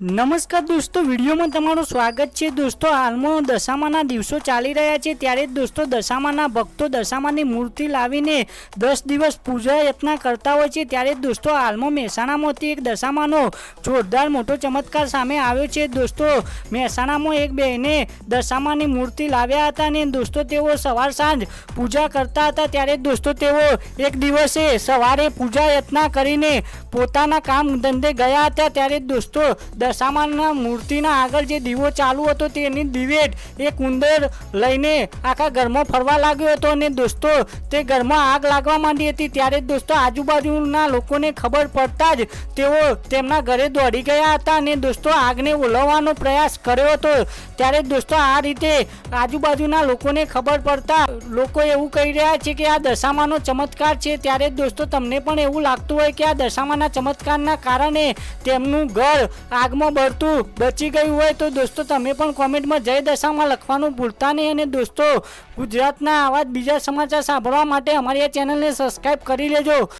નમસ્કાર દોસ્તો, વિડીયોમાં તમારું સ્વાગત છે. દોસ્તો, હાલમાં દશામાના દિવસો ચાલી રહ્યા છે. ત્યારે દોસ્તો, દશામાના ભક્તો દશામાની મૂર્તિ લાવીને દસ દિવસ પૂજા યત્ન કરતા હોય છે. ત્યારે દોસ્તો, હાલમાં મહેસાણામાંથી એક દશામાનો જોરદાર મોટો ચમત્કાર સામે આવ્યો છે. દોસ્તો, મહેસાણામાં એક બહેને દશામાની મૂર્તિ લાવ્યા હતા અને દોસ્તો, તેઓ સવાર સાંજ પૂજા કરતા હતા. ત્યારે દોસ્તો, તેઓ એક દિવસે સવારે પૂજા યત્ન કરીને પોતાના કામ ધંધે ગયા હતા. ત્યારે દોસ્તો દશામાના મૂર્તિના આગળ જે દીવો ચાલુ હતો તેની દિવેટ એક ઉંદર લઈને આખા ઘરમાં ફરવા લાગ્યો હતો અને દોસ્તો, તે ઘરમાં આગ લાગવા માંડી હતી ત્યારે દોસ્તો આજુબાજુના લોકોને ખબર પડતા જ તેઓ તેમના ઘરે દોડી ગયા હતા અને દોસ્તો આગને ઓલવવાનો પ્રયાસ કર્યો હતો. ત્યારે દોસ્તો આ રીતે આજુબાજુના લોકોને ખબર પડતા લોકો એવું કહી રહ્યા છે કે આ દશામાનો ચમત્કાર છે. ત્યારે દોસ્તો તમને પણ એવું લાગતું હોય કે આ દશામાના ચમત્કારના કારણે તેમનું ઘર આગમાં બળતું બચી ગયું હોય તો દોસ્તો, તમે પણ કોમેન્ટમાં જય દશામાં લખવાનું ભૂલતા નહીં. અને દોસ્તો, ગુજરાતના આવા જ બીજા સમાચાર સાંભળવા માટે અમારી આ ચેનલને સબસ્ક્રાઈબ કરી લેજો.